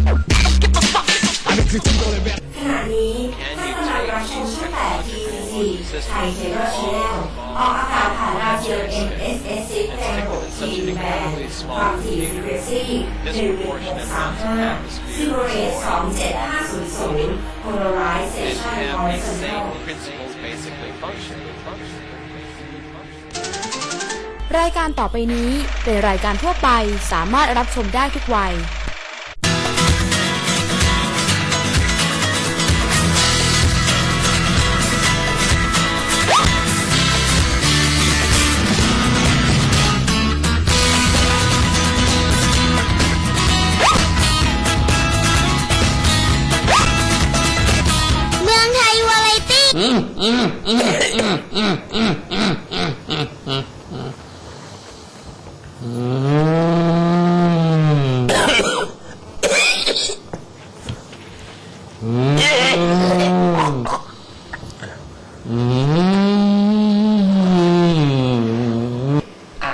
ขณะนี้ท่านกำลังรับชมช่อง8 TCC ไทยเทเลอร์ชแนลออกอากาศผ่านดาวเทียม MSS 6ในระบบทีมแบนความถี่ frequency 11635ซิโบเรส27500 Polarization Horizontal รายการต่อไปนี้เป็นรายการทั่วไปสามารถรับชมได้ทุกวัย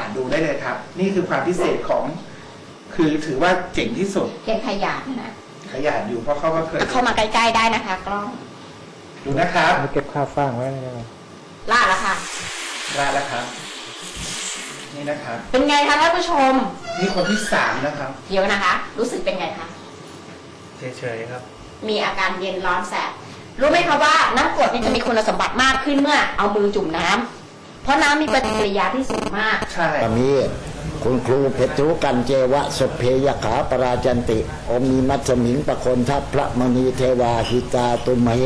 นดูได้เลยครับนี่คือความพิเศษของ คือถือว่าเจ๋งที่สุดเก็บขยะนะขยันอยู่เพราะเขาก็เคย เข้ามาใกล้ ๆ ได้นะคะ กล้อง ดูนะครับเก็บค่าฟางไว้นะครับลาดแล้วค่ะได้แล้วครับ นี่นะครับ เป็นไงคะท่านผู้ชม นี่คนที่สามนะครับ เดี๋ยวนะคะ รู้สึกเป็นไงคะ เฉยๆครับ มีอาการเย็นร้อนแสบ รู้ไหมคะว่าน้ำกรดนี่จะมีคุณสมบัติมากขึ้นเมื่อ เอามือจุ่มน้ำเพราะน้ำมีปฏิกิริยาที่สูงมาก ใช่วันนี้คุณครูเพชรุกันเจวะสพเพยขาปราจันติ อมีมัตสมิงประคนทัพพระมณีเทวาหิตาตุมเห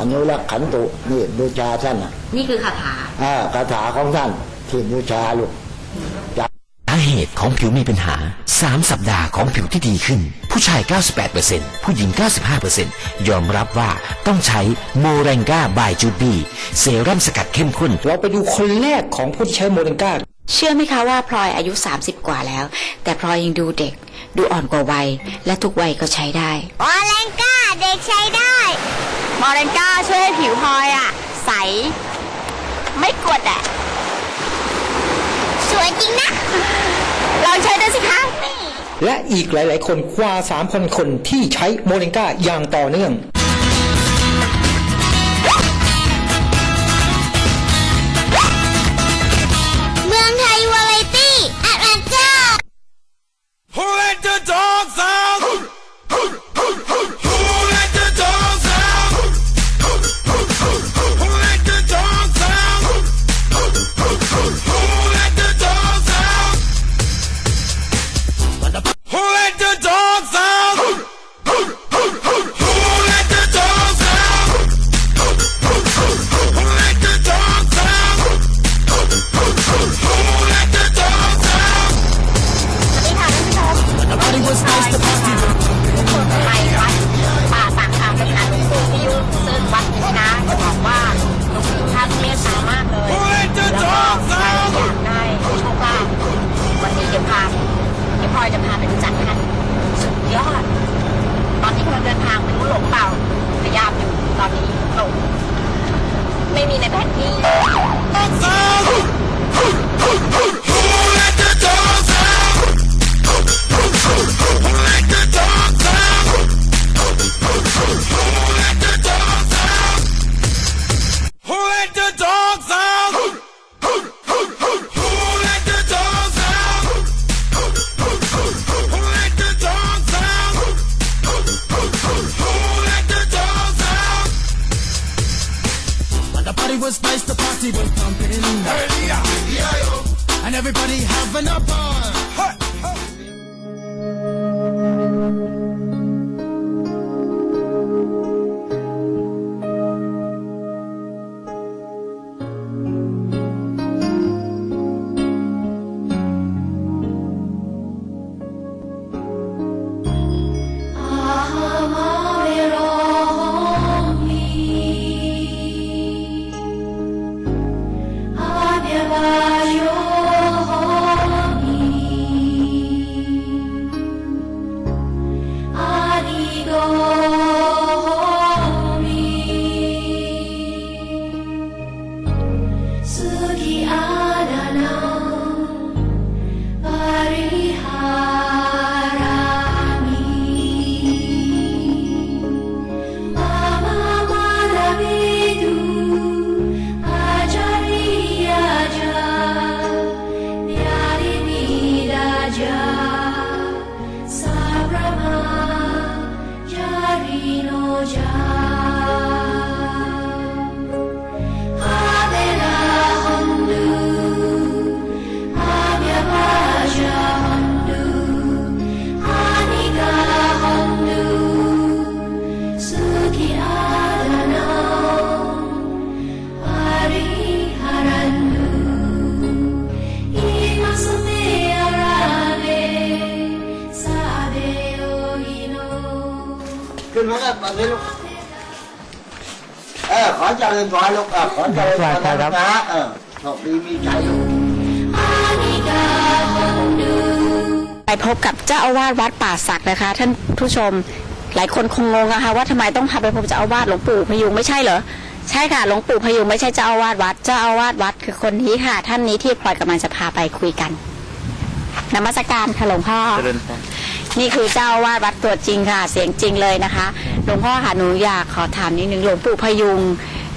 อนุรักขันตุนี่บูชาท่านอะนี่คือคาถาอ่าคาถาของท่านที่บูชาลูกสาเหตุของผิวมีปัญหา 3 สัปดาห์ของผิวที่ดีขึ้น ผู้ชาย 98%ผู้หญิง 95%ยอมรับว่าต้องใช้โมเรงกาบายจูบี้เซรั่มสกัดเข้มข้น เราไปดูคนแรกของผู้ที่ใช้โมเดนก้าเชื่อไหมคะว่าพลอยอายุ 30 กว่าแล้ว แต่พลอยยังดูเด็ก ดูอ่อนกว่าวัย และทุกวัยก็ใช้ได้ออแลงก้าเด็กใช้ได้ มอเรนก้าช่วยให้ผิวพลอยอะ ใส ไม่กดอะ สวยจริงนะ ลองใช้ดูสิคะและอีกหลาย ๆ คนกว่า 3,000 คนที่ใช้โมเรนก้าอย่างต่อเนื่อง it was nice, the party was pumping. Hey, yeah, yeah, yo. And everybody having a ball. Hey. 次ぎ ขึ้นมาก็ตอนนี้ลูกเออขอเจริญพรลูกเออขอเจริญพรนะลูกนะเออโชคดีมีใจลูกไปพบกับเจ้าอาวาสวัดป่าศักนะคะ ท่านผู้ชมหลายคนคงงงนะคะว่าทำไมต้องพาไปพบเจ้าอาวาสหลวงปู่พยุงไม่ใช่เหรอใช่ค่ะหลวงปู่พยุงไม่ใช่เจ้าอาวาสวัดเจ้าอาวาสวัดคือคนนี้ค่ะ ท่านนี้ที่พลอยกำลังจะพาไปคุยกันนมัสการค่ะหลวงพ่อเจริญพร นี่คือเจ้าอาวาสวัดตัวจริงค่ะ เสียงจริงเลยนะคะหลวงพ่อค่ะหนูอยากขอถามนิดนึงหลวงปู่พยุง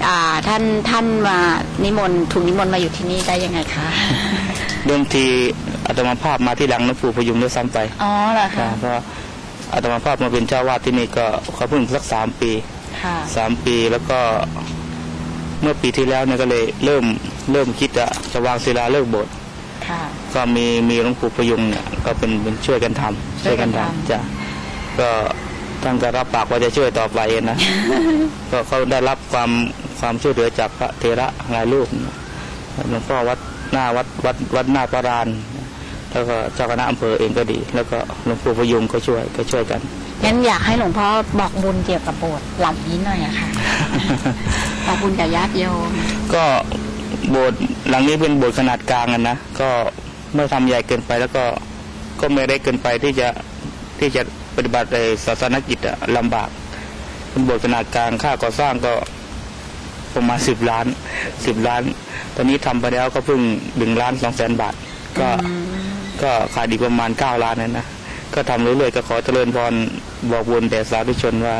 อ่าท่านท่านมานิมนต์ถูกนิมนต์มาอยู่ที่นี่ได้ยังไงคะเดิมทีอาตมาภาพมาที่หลังหลวงปู่พยุงด้วยซ้ำไปอ๋อเหรอครัคะบเพราะอาตมาภาพมาเป็นเจ้าวาดที่นี่ก็เขาเพิ่งสักสามปีค่ะสามปีแล้วก็เมื่อปีที่แล้วเนี่ยก็เลยเริ่มเริ่มคิดจะจะวางศิลาเลิกษ์โบสถ์ค่ะ ก็มีมีหลวงปู่พยุงเนี่ยก็เป็นเป็นช่วยกันทำช่วยกันทำจ้ะก็ท่านก็รับปากว่าจะช่วยต่อไปนะก็เขาได้รับความความช่วยเหลือจากพระเทระหลายรูปหลวงพ่อวัดหน้าวัดวัดวัดหน้าประรานแล้วก็เจ้าคณะอำเภอเองก็ดี แล้วก็หลวงปู่พยุงก็ช่วยก็ช่วยกันงั้นอยากให้หลวงพ่อบอกบุญเกี่ยวกับโบสถ์หลังนี้หน่อยอะค่ะบอกบุญกับญาติโยมก็โบสถ์ หลังนี้เป็นโบสถ์ขนาดกลางอะนะก็ไม่ทำใหญ่เกินไปแล้วก็ก็ไม่ได้เกินไปที่จะที่จะปฏิบัติในศาสนกิจอะลำบาก เป็นโบสถ์ขนาดกลางค่าก่อสร้างก็ประมาณสิบล้านสิบล้าน ตอนนี้ทำไปแล้วก็เพิ่งหนึ่งล้านสองแสนบาท ก็ก็ขาดอีกประมาณเก้าล้านนั่นนะก็ทำเรื่อยๆก็ขอเจริญพรบอกบุญแด่สาธุชนว่า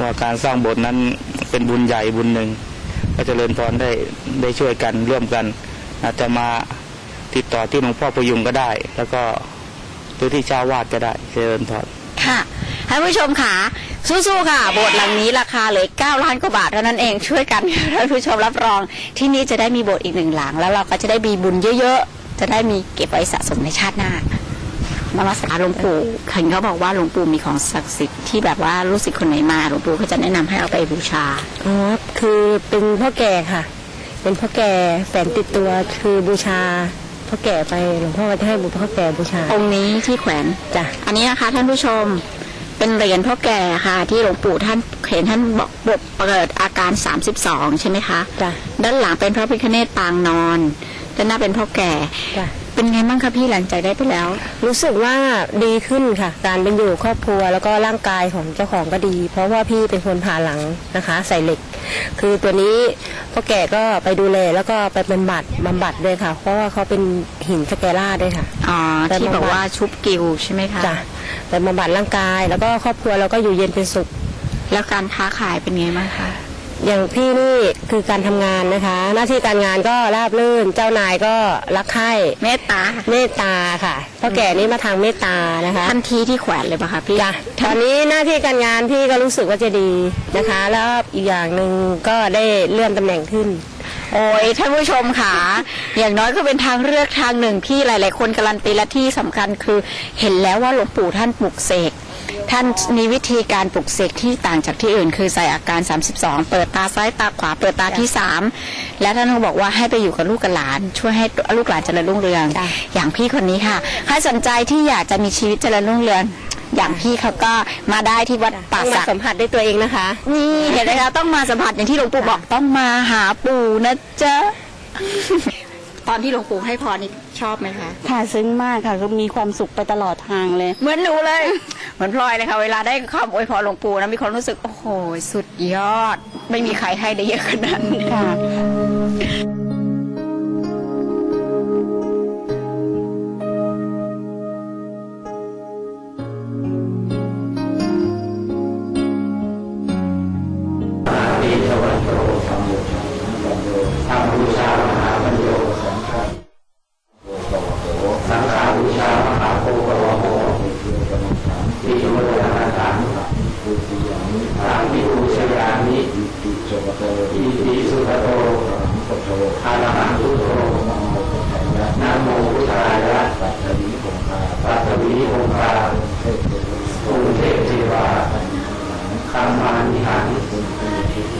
ว่าการสร้างโบสถ์นั้นเป็นบุญใหญ่บุญหนึ่ง ก็เจริญพรได้ได้ช่วยกันร่วมกัน อาจจะมาติดต่อที่หลวงพ่อประยุงก็ได้ แล้วก็หรือที่เจ้าวาดก็ได้เจริญพรค่ะท่านผู้ชมค่ะสู้ๆค่ะโบสถ์หลังนี้ราคาเหลือ9ล้านกว่าบาทเท่านั้นเองช่วยกันท่านผู้ชมรับรอง ที่นี่จะได้มีโบสถ์อีกหนึ่งหลัง แล้วเราก็จะได้มีบุญเยอะๆ จะได้มีเก็บไว้สะสมในชาติหน้า นมัสการหลวงปู่เห็นเขาบอกว่าหลวงปู่มีของศักดิ์สิทธิ์ที่แบบว่าลูกศิษย์คนไหนมาหลวงปู่ก็จะแนะนำให้เอาไปบูชาอ๋อคือเป็นพ่อแก่ค่ะ เป็นพ่อแก่แฝนติดตัวคือบูชาพ่อแก่ไปหลวงพ่อก็จะให้บุพ่อแก่บูชา องค์นี้ที่แขวนจ้ะอันนี้นะคะ ท่านผู้ชมเป็นเหรียญพ่อแก่ค่ะ ที่หลวงปู่ท่านเห็นท่านบอกบทเปิดอาการ 32 ใช่ไหมคะจ้ะด้านหลังเป็นพระพิฆเนศปางนอน ด้านหน้าเป็นพ่อแก่จ้ะ เป็นไงบ้างคะพี่หลังจากได้ไปแล้ว รู้สึกว่าดีขึ้นค่ะ การเป็นอยู่ครอบครัวแล้วก็ร่างกายของเจ้าของก็ดี เพราะว่าพี่เป็นคนผ่าหลังนะคะ ใส่เหล็ก คือตัวนี้พ่อแก่ก็ไปดูแลแล้วก็ไปบำบัดบำบัดด้วยค่ะ เพราะว่าเขาเป็นหินสแกล่าด้วยค่ะ อ๋อแต่ที่บำบัดบอกว่าชุบกิวใช่ไหมคะจ้ะไปบำบัดร่างกาย แล้วก็ครอบครัวเราก็อยู่เย็นเป็นสุข แล้วการค้าขายเป็นไงบ้างคะ อย่างพี่นี่คือการทำงานนะคะ หน้าที่การงานก็ราบรื่น เจ้านายก็รักใคร่เมตตาเมตตาค่ะพ่อแก่นี่มาทางเมตตานะคะทันทีที่แขวนเลยปะคะพี่จ้ะตอนนี้หน้าที่การงานพี่ก็รู้สึกว่าจะดีนะคะ แล้วอีกอย่างหนึ่งก็ได้เลื่อนตำแหน่งขึ้นโอ้ยท่านผู้ชมค่ะ อย่างน้อยก็เป็นทางเลือกทางหนึ่งที่หลาย ๆ คนการันตีและที่สำคัญคือ เห็นแล้วว่าหลวงปู่ท่านปลุกเสก ท่านมีวิธีการปลุกเสกที่ต่างจากที่อื่น คือใส่อาการ 32 เปิดตาซ้ายตาขวาเปิดตาที่ 3 และท่านก็บอกว่าให้ไปอยู่กับลูกกับหลาน ช่วยให้ลูกหลานเจริญรุ่งเรือง อย่างพี่คนนี้ค่ะใครสนใจที่อยากจะมีชีวิตเจริญรุ่งเรืองอย่างพี่เขาก็มาได้ที่วัดป่าต้องสัมากสัมผัสด้วยตัวเองนะคะ นี่เห็นไหมคะต้องมาสัมผัสอย่างที่หลวงปู่บอกต้องมาหาปู่นะจ๊ะตอนที่หลวงปู่ให้พรนี่ชอบไหมคะค่ะซึ้งมากค่ะก็มีความสุขไปตลอดทางเลย เหมือนหนูเลย เหมือนพลอยเลยค่ะ เวลาได้คำอวยพรหลวงปู่นะมีความรู้สึก โอ้โห สุดยอด ไม่มีใครให้ได้เยอะขนาดนี้ค่ะ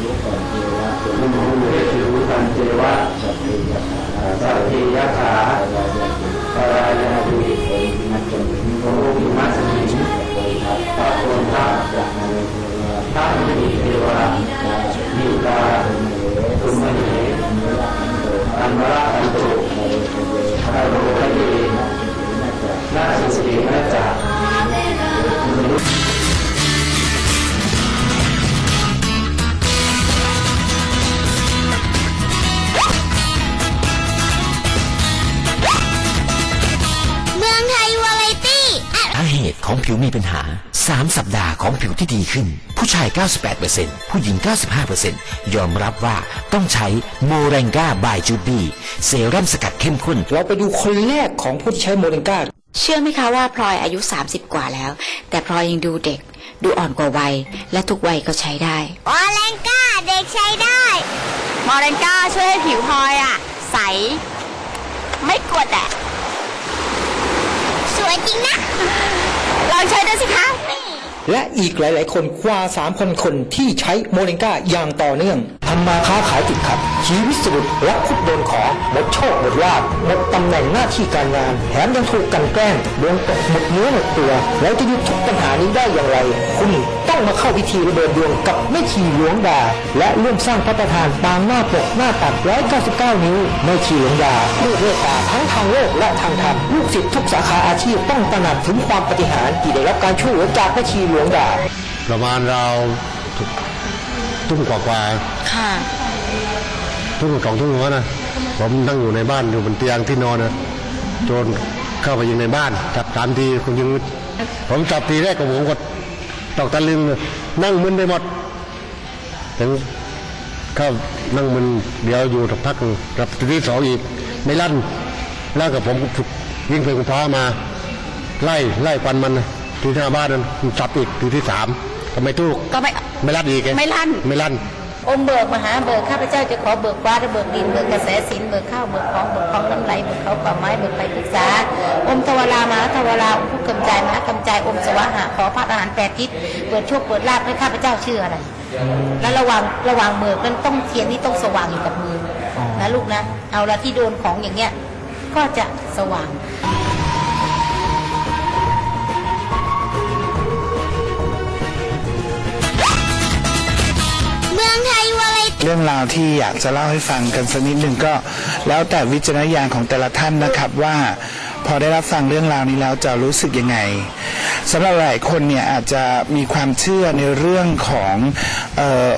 รู้ก่อนเวะตรู้รู้เทรู้ตัวะสัพเพยะขาสัพเพยะขาราาดุริโภมัจจมิโภมิมัสมิปะโพธะปะโพธะจักทวะตัณฑิเทวะนิตาตุมเหตุอันวอนุอโรคเย ของผิวมีปัญหา 3 สัปดาห์ของผิวที่ดีขึ้น ผู้ชาย 98%ผู้หญิง 95%ยอมรับว่าต้องใช้โมเรงกาบายจูบี้เซรั่มสกัดเข้มข้น เราไปดูคนแรกของผู้ที่ใช้โมเดนกาเชื่อไหมคะว่าพลอยอายุ 30 กว่าแล้ว แต่พลอยยังดูเด็ก ดูอ่อนกว่าวัย และทุกวัยก็ใช้ได้ออแรงก้าเด็กใช้ได้มอเรนก้าช่วยให้ผิวพลอยอะ ใส ไม่กวดแดดสวยจริงนะ ลองใช้ดูสิคะและอีกหลาย ๆ คนกว่า 3,000 คนที่ใช้โมเลงกาอย่างต่อเนื่องทำมาค้าขายติดขัด ชีวิตสะดุดและคุดโดนของหมดโชคหมดลาบหมดตำแหน่งหน้าที่การงาน แถมยังถูกกันแกล้งดวงตกหมดเนื้อหมดตัว แล้วจะยุดทุกปัญหานี้ได้อย่างไร คุณ ต้องมาเข้าพิธีระเบิดดวงกับแม่ชีหลวงดา และร่วมสร้างพระประธานปางหน้าปกหน้าตัก 199 นิ้วแม่ชีหลวงดาลูกเมตตาทั้งทางโลกและทางธรรมลูกศิษย์ทุกสาขาอาชีพต้องตระหนักถึงความปฏิหารย์ที่ได้รับการช่วยเหลือจากแม่ชีหลวงดา ประมาณเราวทุ่มกว่าค่ะๆทุ่มสองทุ่มหัวนะผมนั่งอยู่ในบ้านอยู่บนเตียงที่นอนนะโจรเข้าไปยิงในบ้านจับสามทีคุณยิงผมจับทีแรกกับผมก็ ตอกตะลึงเลยนั่งมึนไปหมด ถึงเข้านั่งมึนเดี๋ยวอยู่สักพักหนึ่งกับทีที่สองอีกไม่ลั่นแล้วกับผมวิ่งไปกุฟ้ามา ไล่ไล่ฟันมันนะที่หน้าบ้านนั้นมันจับอีกทีที่สามก็ไม่ถูกก็ไม่ไม่ลั่นอีกงไม่ลั่นไม่ลั่น อมเบิกมหาเบิกข้าพเจ้าจะขอเบิกฟ้าและเบิกดินเบิกกระแสสินเบิกข้าวเบิกของเบิกของน้ำไหลเบิกเขาป่าไม้เบิกไปศึกษาอมทวารามาทวาราอมผู้กำจายมหากำจายอมสวะหาขอพระอาหารแปดทิศเปิดโชคเปิดลาภให้ข้าพเจ้าชื่ออะไร แล้วระว่างระว่างเบิกนั้นต้องเทียนนี่ต้องสว่างอยู่กับมือนะลูกนะ เอาละที่โดนของอย่างเงี้ยก็จะสว่าง องไทยวาไรตี้เรื่องราวที่อยากจะเล่าให้ฟังกันสักนิดหนึ่งก็ แล้วแต่วิจารณญาณของแต่ละท่านนะครับว่า พอได้รับฟังเรื่องราวนี้แล้วจะรู้สึกยังไงสำหรับหลายคนเนี่ยอาจจะมีความเชื่อในเรื่องของเออ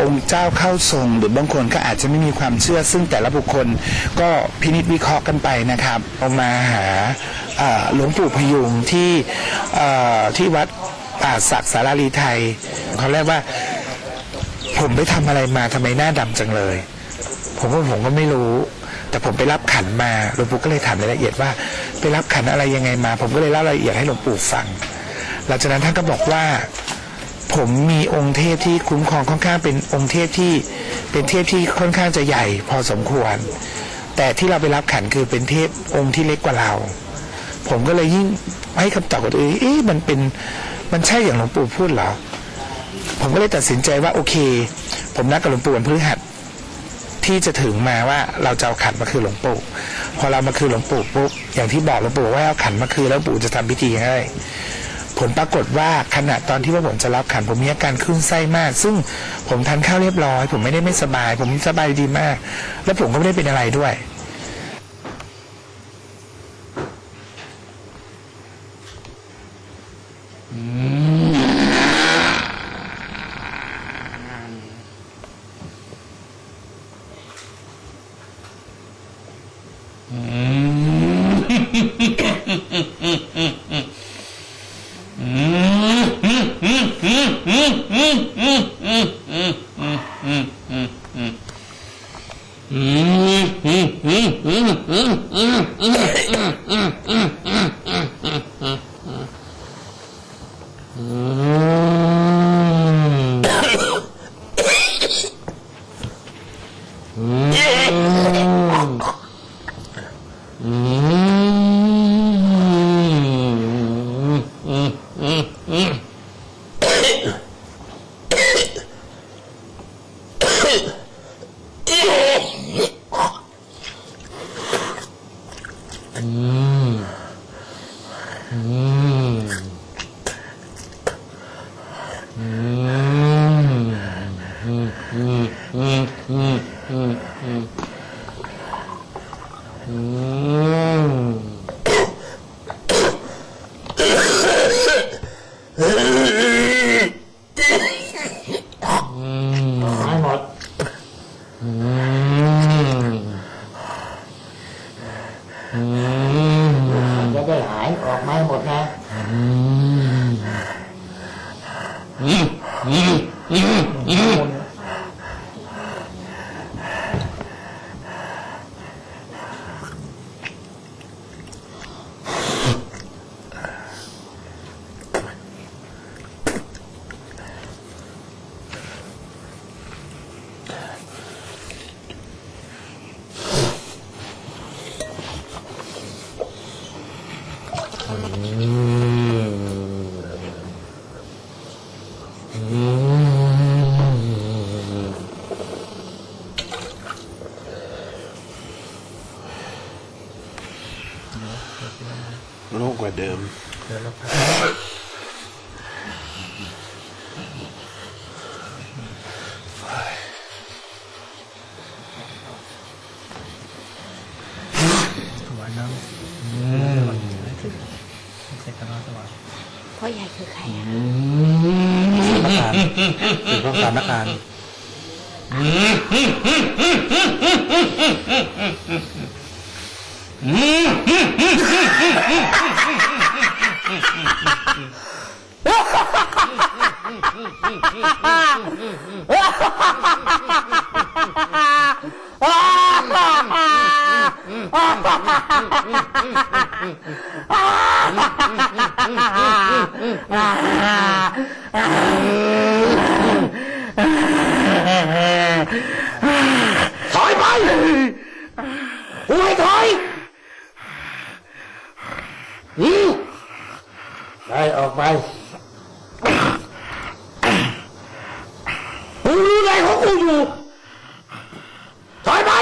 องค์เจ้าเข้าทรงหรือบางคนก็อาจจะไม่มีความเชื่อ ซึ่งแต่ละบุคคลก็พินิจวิเคราะห์กันไปนะครับเอามาหาเอ่อหลวงปู่พยุงที่เอ่อที่วัดป่าศักดิ์สาราลีไทยเขาเรียกว่า ผมไปทำอะไรมาทำไมหน้าดำจังเลย ผมว่าผมก็ไม่รู้ แต่ผมไปรับขันมาหลวงปู่ก็เลยถามรายละเอียดว่า ไปรับขันอะไรยังไงมา ผมก็เลยเล่ารายละเอียดให้หลวงปู่ฟัง หลังจากนั้นท่านก็บอกว่า ผมมีองค์เทพที่คุ้มครองค่อนข้างเป็นองค์เทพที่เป็นเทพที่ค่อนข้างจะใหญ่ พอสมควร แต่ที่เราไปรับขันคือเป็นเทพองค์ที่เล็กกว่าเรา ผมก็เลยยิ่งให้คำตอบกับตัวเองเอ๊ะมันเป็นมันใช่อย่างหลวงปู่พูดเหรอ ผมก็เลยตัดสินใจว่าโอเค ผมนัดกับหลวงปู่วันพฤหัสที่จะถึงมาว่าเราจะเอาขันมาคือหลวงปู่พอเรามาคือหลวงปู่ปุ๊บอย่างที่บอกหลวงปู่ว่าเอาขันมาคือแล้วปู่จะทำพิธีให้ผลปรากฏว่าขณะตอนที่ว่าผมจะรับขันผมมีอาการคลื่นไส้มาก ซึ่งผมทานข้าวเรียบร้อย ผมไม่ได้ไม่สบาย ผมสบายดีมาก แล้วผมก็ไม่ได้เป็นอะไรด้วย Hum. นะโล่งกว่าเดิม พ่อใหญ่คือใครอะถึงต้องการนักการ ถอยไปกูให้ถอยอืมได้ออกไปกูรู้อะไรของกูอยู่ ถอยไป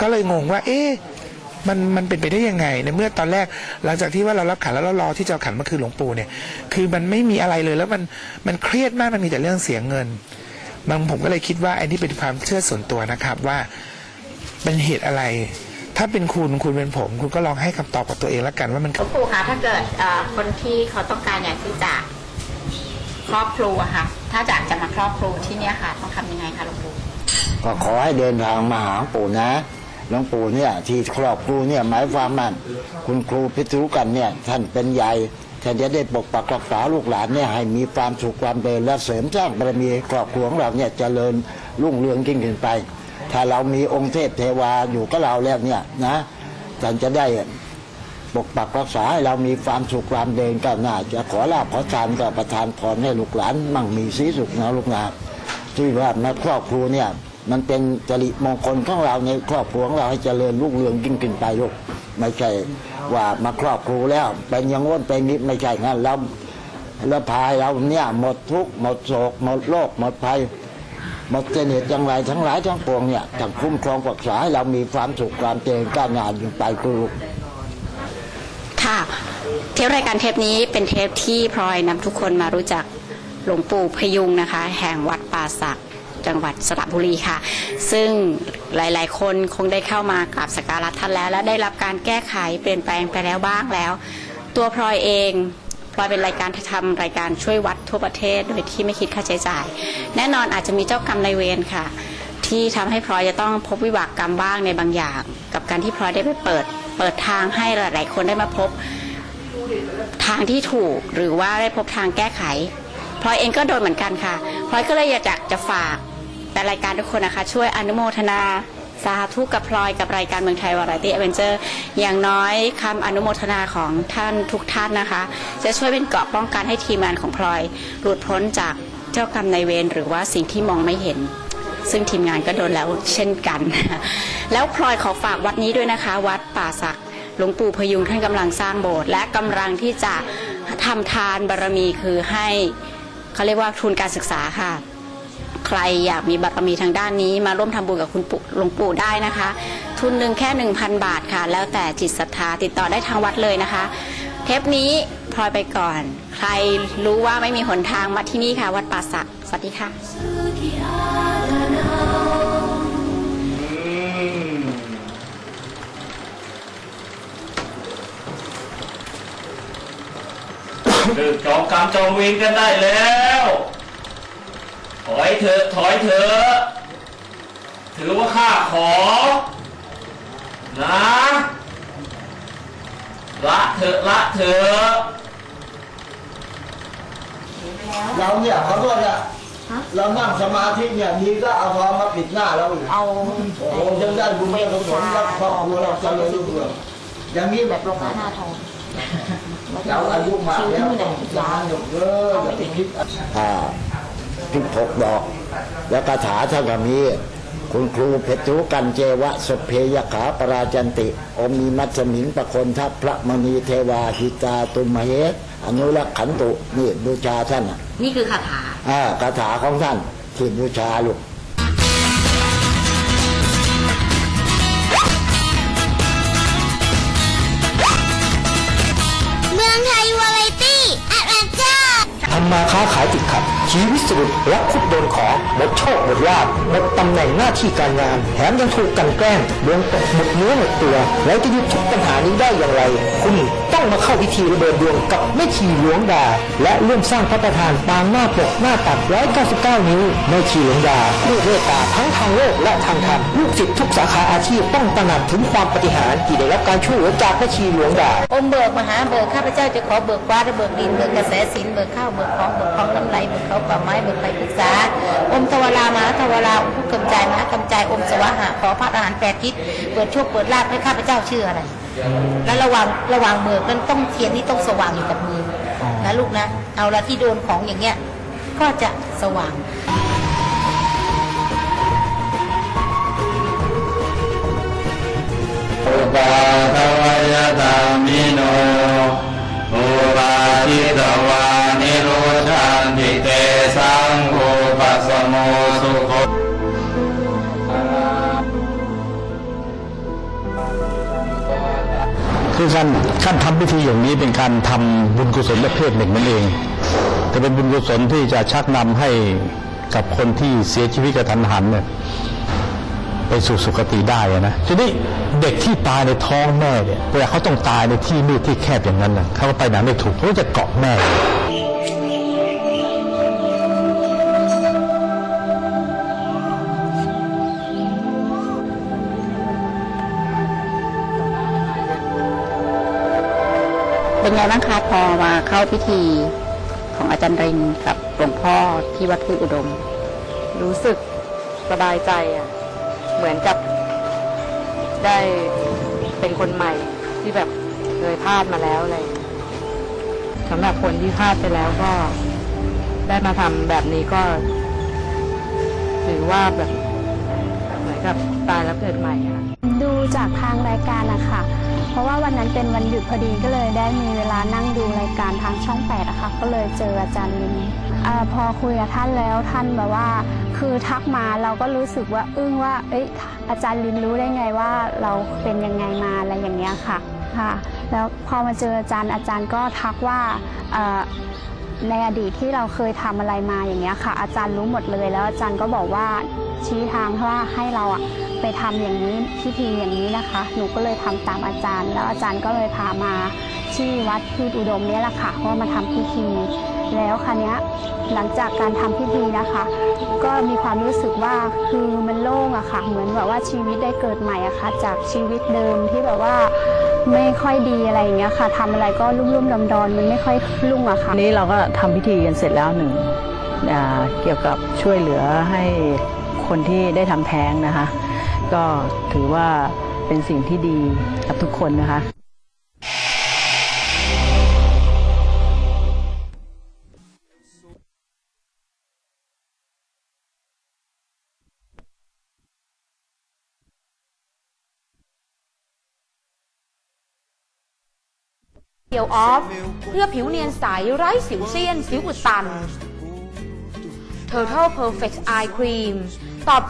ก็ เลยงงว่า เอ๊ะมันมันเป็นไปได้ยังไงในเมื่อตอนแรกหลังจากที่ว่าเรารับขันแล้วเรารอที่จะเอาขันมาคืนหลวงปู่เนี่ย คือมันไม่มีอะไรเลยแล้วมันมันเครียดมากมันมีแต่เรื่องเสียเงินบางผมก็เลยคิดว่าไอ้นี่เป็นความเชื่อส่วนตัวนะครับว่าเป็นเหตุอะไร ถ้าเป็นคุณคุณเป็นผม คุณก็ลองให้คำตอบกับตัวเองแล้วกันว่ามันหลวงปู่คะถ้าเกิดเอ่อคนที่เขาต้องการอยากที่จะครอบครูอะค่ะ ถ้าอยากจะมาครอบครูที่เนี่ยค่ะ ต้องทำยังไงคะหลวงปู่ก็ขอให้เดินทางมาหาหลวงปู่นะ หลวงปู่เนี่ยที่ครอบครูเนี่ยหมายความมันคุณครูพิทุกันเนี่ยท่านเป็นใหญ่ท่านจะได้ปกปักรักษาลูกหลานเนี่ยให้มีความสุขความเดินและเสริมสร้างบารมีครอบครัวของเราเนี่ยเจริญรุ่งเรืองยิ่งขึ้นไป ถ้าเรามีองค์เทพเทวาอยู่กับเราแล้วเนี่ยนะท่านจะได้ปกปักรักษาให้เรามีความสุขความเดินก้าวหน้าจะขอลาภขอทานก็ประทานพรให้ลูกหลานมั่งมีสีสุขนะลูกนที่ว่าในครอบครัวเนี่ย มันเป็นจริมงคลของเราในครอบครัวของเราให้เจริญรุ่งเรืองยิ่งขึ้นไปลูกไม่ใช่ว่ามาครอบครัวแล้ว เป็นอยังง้นเป็นนี้ไม่ใช่งั้นเราเราพายเราเนี่ยหมดทุกข์หมดโศกหมดโรคหมดภัยหมดเสน่ห์จังไรทั้งหลายทั้งปวงเนี่ยจะคุ้มครองรักษาให้เรามีความสุขความเจริญก้าวหน้ายิ่งไปลูกค่ะเทปรายการเทปนี้เป็นเทปที่พลอยนำทุกคนมารู้จักหลวงปู่พยุงนะคะ แห่งวัดป่าสักด์ จังหวัดสระบุรีค่ะ ซึ่งหลาย ๆ คนคงได้เข้ามากราบสักการะท่านแล้ว และได้รับการแก้ไขเปลี่ยนแปลงไปแล้วบ้างแล้ว ตัวพลอยเองพลอยเป็นรายการทำรายการช่วยวัดทั่วประเทศ โดยที่ไม่คิดค่าใช้จ่าย แน่นอนอาจจะมีเจ้ากรรมนายเวรค่ะ ที่ทำให้พลอยจะต้องพบวิบากกรรมบ้างในบางอย่าง กับการที่พลอยได้ไปเปิด เปิดทางให้หลาย ๆ คนได้มาพบทางที่ถูกหรือว่าได้พบทางแก้ไขพลอยเองก็โดนเหมือนกันค่ะพลอยก็เลยอยากจะฝาก แต่รายการทุกคนนะคะ ช่วยอนุโมทนาสาธุกับพลอยกับรายการเมืองไทยวาไรตี้เอเวนเจอร์อย่างน้อยคำอนุโมทนาของท่านทุกท่านนะคะ จะช่วยเป็นเกราะป้องกันให้ทีมงานของพลอย หลุดพ้นจากเจ้ากรรมนายเวรหรือว่าสิ่งที่มองไม่เห็น ซึ่งทีมงานก็โดนแล้วเช่นกัน แล้วพลอยขอฝากวัดนี้ด้วยนะคะ วัดป่าสักหลวงปู่พยุงท่านกำลังสร้างโบสถ์และกำลังที่จะทำทานบารมีคือให้เขาเรียกว่าทุนการศึกษาค่ะ ใครอยากมีบารมีทางด้านนี้ มาร่วมทำบุญกับคุณปู่หลวงปู่ได้นะคะทุทุนหนึ่งแค่ 1,000 บาทค่ะ แล้วแต่จิตศรัทธาติดต่อได้ทางวัดเลยนะคะ เทปนี้พลอยไปก่อน ใครรู้ว่าไม่มีหนทางมาที่นี่ค่ะ วัดป่าสักสวัสดีค่ะเลิกจองกรรมจองเวรกันได้แล้ว ถอยเถอะถอยเถอะถือว่าข้าขอ นะละเถอะละเถอะเราเนี่ยขอโทษเนี่ยเรานั่งสมาธิเนี่ยดีก็เอาทองมาปิดหน้าเราอีกเอาโอ้โหจะได้บุญได้กุศลรับครอบครัวเราเจริญรุ่งเรืองอย่างนี้แบบลงหน้าทองเราอายุมากแล้วต้องยาหยกเยอะอย่าไปคิดอ่า พิภกดอก แล้วคาถาท่านก็มีคุณครูเพชรุกันเจวะสพเพยขาปราจันติ อมมีมัจสมิงประคนทัพพระมณีเทวาหิตาตุมเหสอนุรักขันตุนี่บูชาท่านอะนี่คือคาถาอ่าคาถาของท่านที่บูชาลูกเมืองไทยวาไรตี้แอดเวนเจอร์ทำมาค้าขายติดขัด ชีวิตสะดุดรักคุดโดนของหมดโชคหมดลาภหมดตำแหน่งหน้าที่การงาน แถมยังถูกกันแกล้งดวงตกหมดเนื้อหมดตัว แล้วจะหยุดทุกปัญหานี้ได้อย่างไร คุณต้องมาเข้าพิธีระเบิดดวงกับแม่ชีหลวงดา และร่วมสร้างพระประธานปางหน้าปกหน้าตัด199 นิ้วแม่ชีหลวงดาผู้เมตตาทั้งทางโลกและทางธรรมลูกศิษย์ทุกสาขาอาชีพต้องตระหนักถึงความปฏิหารที่ได้รับการช่วยเหลือจากแม่ชีหลวงดาอมเบิกมหาเบิกข้าพเจ้าจะขอเบิกฟ้าและเบิกดินเบิกกระแสสินเบิกข้าวเบิกของเบิกของน้ำไหลเบิกเขาป่าไม้เบิกไปปรึกษา อมทวารามาทวาราอมผู้กำจายมากำจายอมสวะหะขอพระอาหารแปดทิศเปิดโชคเปิดลาภให้ข้าพเจ้าชื่ออะไรแล้วระว่างระว่างเบิกนั้นต้องเทียนนี่ต้องสว่างอยู่กับมือนะลูกนะ เอาละที่โดนของอย่างเงี้ยก็จะสว่างอุปาทวยธรรมิโนอุปาทิตวา รชันติเตสังโฆปัสโมสุโขคือการการทำพิธีอย่างนี้เป็นการทำบุญกุศลประเภทหนึ่งนั่นเอง แต่เป็นบุญกุศลที่จะชักนำให้กับคนที่เสียชีวิตกระทันหันเนี่ยไปสู่สุคติได้นะทีนี้เด็กที่ตายในท้องแม่เนี่ยเวลาเขาต้องตายในที่มืดที่แคบอย่างนั้นนะเขาก็ไปไหนไม่ถูกเขาก็จะเกาะแม่ ไงบ้างคะพอมาเข้าพิธีของอาจารย์รินกับหลวงพ่อที่วัดพุทธอุดม รู้สึกสบายใจอะ เหมือนกับได้เป็นคนใหม่ที่แบบเคยพลาดมาแล้วอะไรอย่างเงี้ยสำหรับคนที่พลาดไปแล้วก็ได้มาทำแบบนี้ก็ถือว่าแบบเหมือนกับตายแล้วเกิดใหม่ค่ะดูจากทางรายการอะค่ะ เพราะว่าวันนั้นเป็นวันหยุดพอดีก็เลยได้มีเวลานั่งดูรายการทางช่องแปดอะค่ะก็เลยเจออาจารย์ลินอพอคุยกับท่านแล้วท่านแบบว่า คือทักมาเราก็รู้สึกว่าอึ้งว่าเอ้ยอาจารย์ลินรู้ได้ไงว่าเราเป็นยังไงมาอะไรอย่างเงี้ยค่ะค่ะ แล้วพอมาเจออาจารย์อาจารย์ก็ทักว่า ในอดีตที่เราเคยทำอะไรมาอย่างเงี้ยค่ะ อาจารย์รู้หมดเลยแล้วอาจารย์ก็บอกว่าชี้ทางว่าให้เราอะไปทำอย่างนี้พิธีอย่างนี้นะคะ หนูก็เลยทำตามอาจารย์ แล้วอาจารย์ก็เลยพามาที่วัดพืชอุดมเนี่ยแหละค่ะว่ามาทำพิธี แล้วคันนี้หลังจากการทำพิธีนะคะ ก็มีความรู้สึกว่าคือมันโล่งอะค่ะ เหมือนแบบว่าชีวิตได้เกิดใหม่อะค่ะ จากชีวิตเดิมที่แบบว่า ไม่ค่อยดีอะไรอย่างเงี้ยค่ะทำอะไรก็รุ่มๆดอนๆมันไม่ค่อยรุ่งอะค่ะนี้เราก็ทำพิธีกันเสร็จแล้วหนึ่งเกี่ยวกับช่วยเหลือให้คนที่ได้ทำแท้งนะคะ ก็ถือว่าเป็นสิ่งที่ดีกับทุกคนนะคะ เดียวออฟ เพื่อผิวเนียนใสไร้สิวเซียน สิวอุดตัน Total Perfect Eye Cream ตอบ